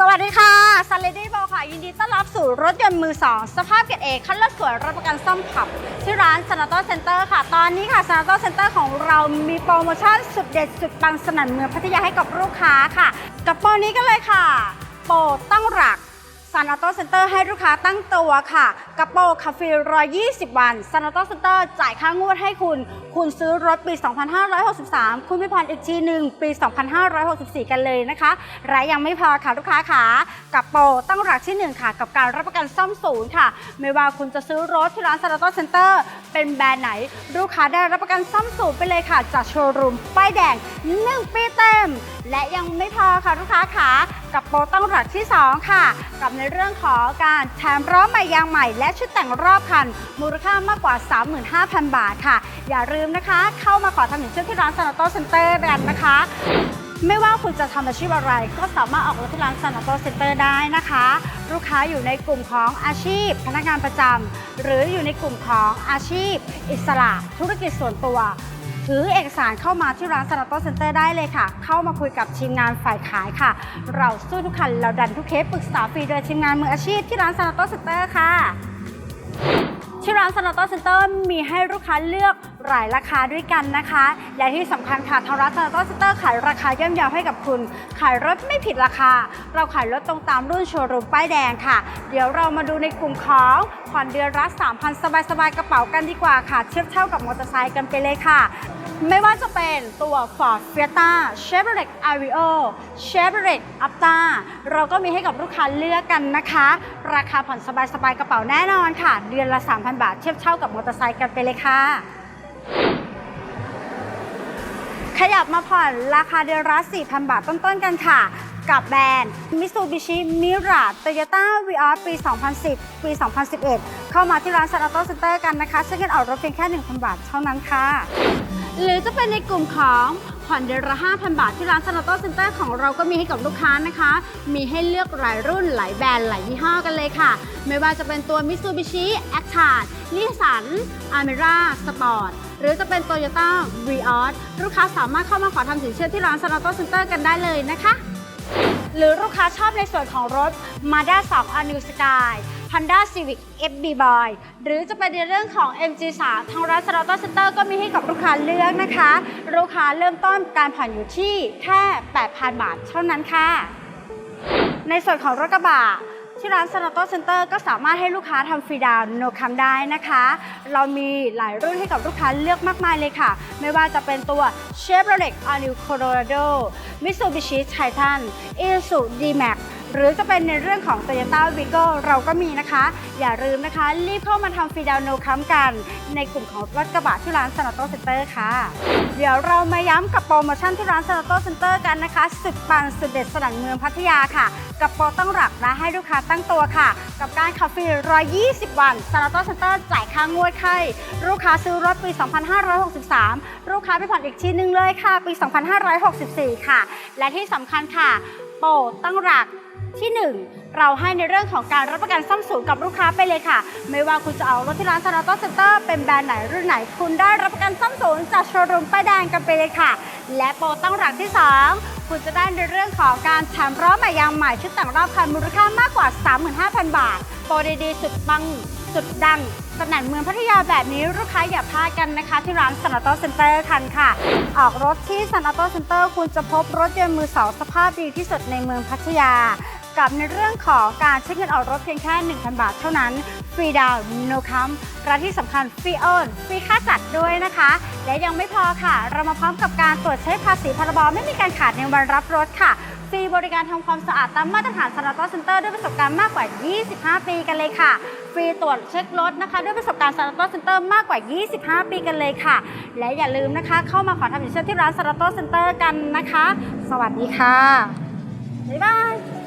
สวัสดีค่ะซันเลดี้บอค่ะ ยินดีต้อนรับสู่รถยนต์มือ2สภาพเกรดเอคันละสวยรับประกันซ่อมขับ ที่ร้านซานาโตเซ็นเตอร์ค่ะ ตอนนี้ค่ะซานาโตเซ็นเตอร์ของเรามีโปรโมชั่นสุดเด็ดสุดปังสนั่นเมืองพัทยาให้กับลูกค้าค่ะ กับโปรนี้กันเลยค่ะ โปรตั้งหลัก ซาน a โตเซ็นเตอร์ให้ลูกค้าตั้งตัวค่ะ กระโปรงคาเฟ่120 วันซาน a โตเซ็นเตอร์จ่ายค่างวดให้คุณ คุณซื้อรถปี 2563 คุณไม่ผ่อนอีกทีหนึ่งปี 2564 กันเลยนะคะ และยังไม่พอค่ะลูกค้าค่ะกับโปรตั้งหลักที่ 1 ค่ะ กับการรับประกันซ่อมศูนย์ค่ะ ไม่ว่าคุณจะซื้อรถที่ร้านซาน a โตเซ็นเตอร์เป็นแบรนด์ไหน ลูกค้าได้รับประกันซ่อมศูนย์ไปเลยค่ะ จากโชว์รูมป้ายแดง 1 ปีเต็ม และยังไม่พอค่ะลูกค้าค่ะ กับโปรตั้งหลักที่ 2 ค่ะ กับในเรื่องของการแถมล้อใหม่ยางใหม่ และชุดแต่งรอบคัน มูลค่ามากกว่า 35,000 บาทค่ะ อย่าลืมนะคะ เข้ามาขอทำหนึ่งชื่อที่ร้านซานโตเซ็นเตอร์กันนะคะ ไม่ว่าคุณจะทำอาชีพอะไร ก็สามารถออกรถที่ร้านซานโตเซ็นเตอร์ได้นะคะ ลูกค้าอยู่ในกลุ่มของอาชีพ พนักงานประจำหรืออยู่ในกลุ่มของอาชีพ อิสระ ธุรกิจส่วนตัว ถือเอกสารเข้ามาที่ร้านซ a น a โตเซ็นเตอร์ได้เลยค่ะ เข้ามาคุยกับทีมงานฝ่ายขายค่ะ เราสู้ทุกคันเราดันทุกเคสปรึกษาฟรีโดยทีมงานมืออาชีพที่ร้านซ a น a โตเซ็นเตอร์ค่ะที่ร้านซ a น a โตเซ็นเตอร์มีให้ลูกค้าเลือก หลายราคาด้วยกันนะคะ และที่สำคัญค่ะทางร้านซ a น a โตเซ็นเตอร์ขายราคาย่อมเยาวให้กับคุณ ขายรถไม่ผิดราคา เราขายรถตรงตามรุ่นโชว์รูมป้ายแดงค่ะ เดี๋ยวเรามาดูในกลุ่มของผ่อนเดือนละ3,000 สบายๆกระเป๋ากันดีกว่าค่ะ เทียบเท่ากับมอเตอร์ไซค์กันไปเลยค่ะไม่ว่าจะเป็นตัว Ford Fiesta Chevrolet Aveo Chevrolet Apta เราก็มีให้กับลูกค้าเลือกกันนะคะ ราคาผ่อนสบายๆกระเป๋าแน่นอนค่ะ เดือนละ 3,000 บาทเทียบเท่ากับมอเตอร์ไซค์กันไปเลยค่ะ ขยับมาผ่อนราคาเดือนละ 4,000 บาทต้นๆกันค่ะ กับแบรนด์ Mitsubishi Mirage Toyota Vios ปี 2010 ปี 2011 เข้ามาที่ร้าน San Auto Center กันนะคะซึ่งกันออกรถเพียงแค่ 1,000 บาทเท่านั้นค่ะ หรือจะเป็นในกลุ่มของผ่อนเดือนละ 5,000 บาทที่ร้าน San Auto Center ของเราก็มีให้กับลูกค้านะคะ มีให้เลือกหลายรุ่นหลายแบรนด์หลายยี่ห้อกันเลยค่ะ ไม่ว่าจะเป็นตัว Mitsubishi Actad Nissan Almera Sport หรือจะเป็น Toyota Vios ลูกค้าสามารถเข้ามาขอทำสินเชื่อที่ร้าน San Auto Center กันได้เลยนะคะ หรือลูกค้าชอบในส่วนของรถ Mazda 2 a New Sky Honda Civic FB Boy หรือจะเป็นในเรื่องของ MG3 ทางร้าน s a ต o Center ก็มีให้กับลูกค้าเลือกนะคะ ลูกค้าเริ่มต้นการผ่อนอยู่ที่แค่ 8,000 บาทเท่านั้นค่ะ ในส่วนของรถกระบะ ที่ร้าน s a ต o Center ก็สามารถให้ลูกค้าทำฟรีดาวน์โนคัมได้นะคะ เรามีหลายรุ่นให้กับลูกค้าเลือกมากมายเลยค่ะ ไม่ว่าจะเป็นตัว Chevrolet a New Colorado Mitsubishi Titan Isuzu D-Max หรือจะเป็นในเรื่องของ Toyota Vigo เราก็มีนะคะ อย่าลืมนะคะ รีบเข้ามาทำฟรีดาวน์โนคัมกัน ในกลุ่มของรถกระบะที่ร้าน s a ต o Center ค่ะ เดี๋ยวเรามาย้ำกับโปรโมชั่นที่ร้าน s a ต o Center กันนะคะ สุดปังสุดเด็ดสนั่นเมืองพัทยาค่ะ กับโปรตั้งหลักและให้ลูกค้าตั้งตัวค่ะ กับการขับฟรี120 วัน s a ต o Center จ่ายค่างวดให้ลูกค้าซื้อรถปี 2563 ลูกค้าไปผ่อนอีกทีนึงเลยค่ะ ปี 2564 ค่ะ และที่สำคัญค่ะ โปรตั้งหลัก ที่ 1 เราให้ในเรื่องของการรับประกันซ่อมศูนย์กับลูกค้าไปเลยค่ะ ไม่ว่าคุณจะเอารถที่ร้านซาราโตเซ็นเตอร์เป็นแบรนด์ไหนรุ่นไหน คุณได้รับประกันซ่อมศูนย์จากโชว์รูมป้ายแดงกันไปเลยค่ะ และโปรตั้งหลักที่ 2 คุณจะได้ในเรื่องของการแถมล้อใหม่ยางใหม่ชุดแต่งรอบคันมูลค่ามากกว่า 35,000 บาท โปรดีๆสุดปังสุดดังสนั่นเมืองพัทยาแบบนี้ลูกค้าอย่าพลาดกันนะคะ ที่ร้านสันอโตเซ็นเตอร์คันค่ะ ออกรถที่สันอโตเซ็นเตอร์คุณจะพบรถยนต์มือสองสภาพดีที่สุดในเมืองพัทยา กับในเรื่องของการเช็คเงินออกรถเพียงแค่ 1,000 บาทเท่านั้น ฟรีดาวน์โนคัมและที่สำคัญฟรีโอนฟรีค่าจัดด้วยนะคะ และยังไม่พอค่ะ เรามาพร้อมกับการตรวจเช็คภาษีพรบไม่มีการขาดในวันรับรถค่ะฟรีบริการทำความสะอาดตามมาตรฐานสาราโตเซ็นเตอร์ด้วยประสบการณ์มากกว่า 25 ปีกันเลยค่ะ ฟรีตรวจเช็ครถนะคะ ด้วยประสบการณ์สาราโตเซ็นเตอร์มากกว่า 25 ปีกันเลยค่ะ และอย่าลืมนะคะ เข้ามาขอทำสินเชื่อที่ร้านสาราโตเซ็นเตอร์กันนะคะ สวัสดีค่ะ บ๊ายบาย